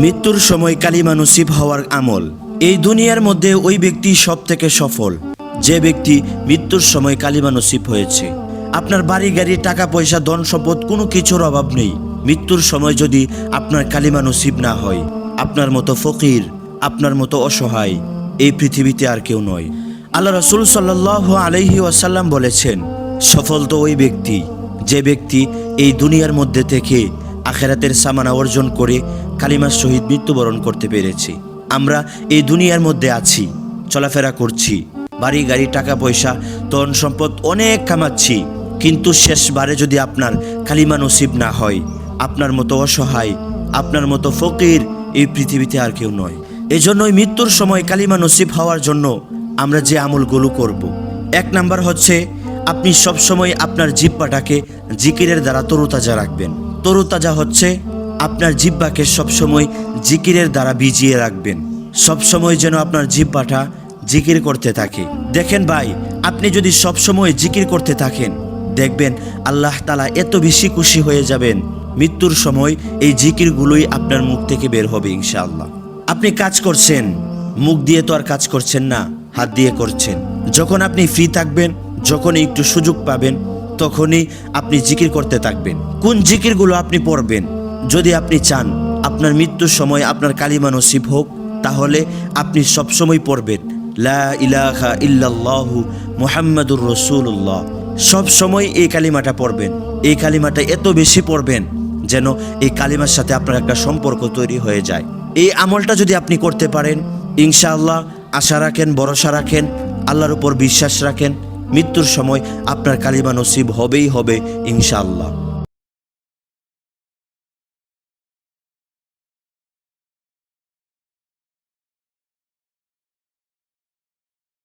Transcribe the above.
মৃত্যুর সময় কালিমা নসিব হওয়ার আমল। এই দুনিয়ার মধ্যে ওই ব্যক্তি সব থেকে সফল। যে ব্যক্তি মৃত্যুর সময় কালিমা নসিব হয়েছে। আপনার বাড়ি, গাড়ি, টাকা, পয়সা, ধন, সম্পদ কোনো কিছুর অভাব নেই। মৃত্যুর সময় যদি আপনার কালিমা নসিব না হয়, আপনার মতো ফকির, আপনার মতো অসহায়, এই পৃথিবীতে আর কেউ নয়। আল্লাহ রসুল সাল্লাহ আলহি ওয়াসাল্লাম বলেছেন, সফল তো ওই ব্যক্তি। যে ব্যক্তি এই দুনিয়ার মধ্যে থেকে আখেরাতের সামানা অর্জন করে কালিমার সহিত মৃত্যুবরণ করতে পেরেছি। আমরা এই দুনিয়ার মধ্যে আছি, চলাফেরা করছি, বাড়ি, গাড়ি, টাকা, পয়সা, ধন সম্পদ অনেক কামাচ্ছি। কিন্তু শেষবারে যদি আপনার কালিমা নসিব না হয়, আপনার মতো অসহায়, আপনার মতো ফকির এই পৃথিবীতে আর কেউ নয়। এজন্যই মৃত্যুর সময় কালিমা নসিব হওয়ার জন্য আমরা যে আমলগুলো করব। এক নাম্বার হচ্ছে, আপনি সবসময় আপনার জিব্বাটাকে জিকিরের দ্বারা তরুতাজা রাখবেন। তরুতাজা হচ্ছে, আপনার জিব্বাকে সবসময় জিকিরের দ্বারা ভিজিয়ে রাখবেন। সবসময় যেন আপনার জিব্বাটা জিকির করতে থাকে। দেখেন ভাই, আপনি যদি সবসময় জিকির করতে থাকেন, দেখবেন আল্লাহ তালা এত বেশি খুশি হয়ে যাবেন। মৃত্যুর সময় এই জিকিরগুলোই আপনার মুখ থেকে বের হবে ইনশাআল্লাহ। আপনি কাজ করছেন, মুখ দিয়ে তো আর কাজ করছেন না, হাত দিয়ে করছেন। যখন আপনি ফ্রি থাকবেন যখন একটু সুযোগ পাবেন তখনই আপনি জিকির করতে থাকবেন। কোন জিকিরগুলো আপনি পড়বেন? যদি আপনি চান আপনার মৃত্যুর সময় আপনার কালিমা নসিব হোক, তাহলে আপনি সবসময় পড়বেন, লা মুহাম্মাদুর রসুল্লাহ সব সময় এই কালিমাটা পড়বেন। এই কালিমাটা এত বেশি পড়বেন যেন এই কালিমার সাথে আপনার একটা সম্পর্ক তৈরি হয়ে যায়। এই আমলটা যদি আপনি করতে পারেন, ইনশাআল্লাহ আশা রাখেন, ভরসা রাখেন, আল্লাহর উপর বিশ্বাস রাখেন মৃত্যুর সময় আপনার কালিমা নসিব হবেই হবে ইনশাআল্লাহ।